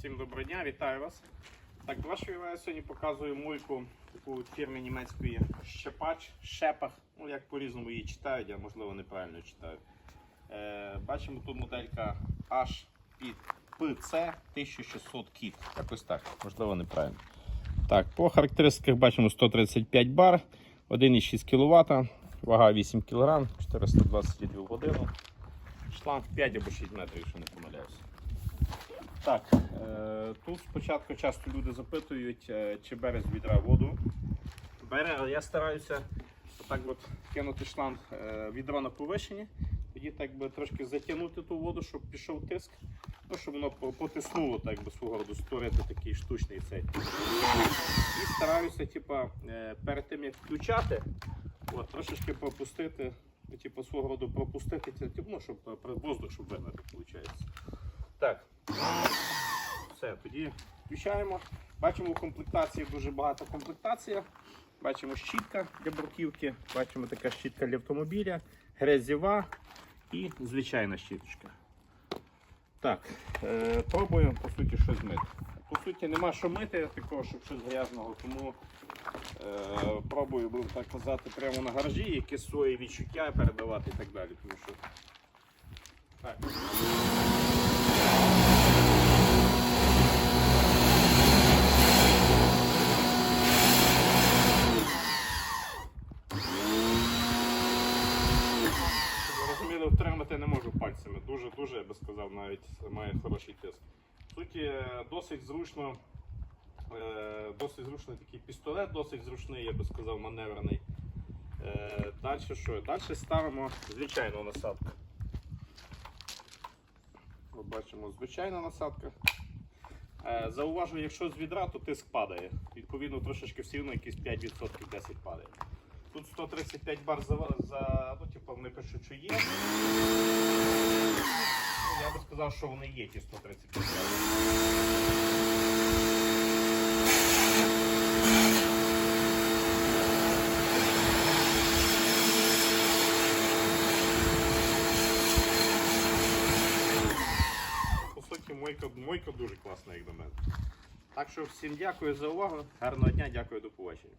Всім доброго дня, вітаю вас. Так, до вашої сьогодні показую мойку таку фірми німецької Щепач, Шепах. Ну, як по-різному її читають, я можливо неправильно читаю. Е, бачимо тут моделька H під PC 1600 кіт. Якось так, можливо, неправильно. Так, по характеристиках бачимо 135 бар, 1,6 кВт, вага 8 кг, 420 літрів в годину. Шланг 5 або 6 метрів, якщо не помиляюся. Так, е, тут спочатку часто люди запитують, е, чи бере з відра воду. Бере, але я стараюся отак от кинути шланг е, відро на повишенні, тоді так би трошки затягнути ту воду, щоб пішов тиск, ну, щоб воно потиснуло так би свого роду, створити такий штучний цей. І стараюся, типа, перед тим як включати, от, трошечки пропустити, типу, свого роду пропустити, типу, ну, щоб воздух щоб вигнати, виходить. Так. Все, тоді включаємо. Бачимо, у комплектації дуже багато комплектація. Бачимо щітка для бруківки, бачимо така щітка для автомобіля, грязєва і звичайна щіточка. Так, е, пробуємо по суті щось мити. По суті, нема що мити, такого, щоб щось грязного, тому е, пробую, будемо так казати, прямо на гаражі, якісь свої відчуття передавати і так далі. Тому що... Так. Щоб втримати не можу пальцями. Дуже-дуже, я би сказав, навіть має хороший тиск. В суті, е, досить зручно, е, досить зручний такий пістолет, досить зручний, я би сказав, маневрений. Далі що? Далі ставимо звичайну насадку. От бачимо звичайна насадка. Е, Зауважу, якщо з відра, то тиск падає. Відповідно, трошечки все одно якісь 5% 10 падає. Тут 135 бар за, за ну, типу, вони пишуть, що є. Я би сказав, що вони є ті 135 бар. По суті, мойка, мойка дуже класна, як до мене. Так що всім дякую за увагу. Гарного дня, дякую, до побачення.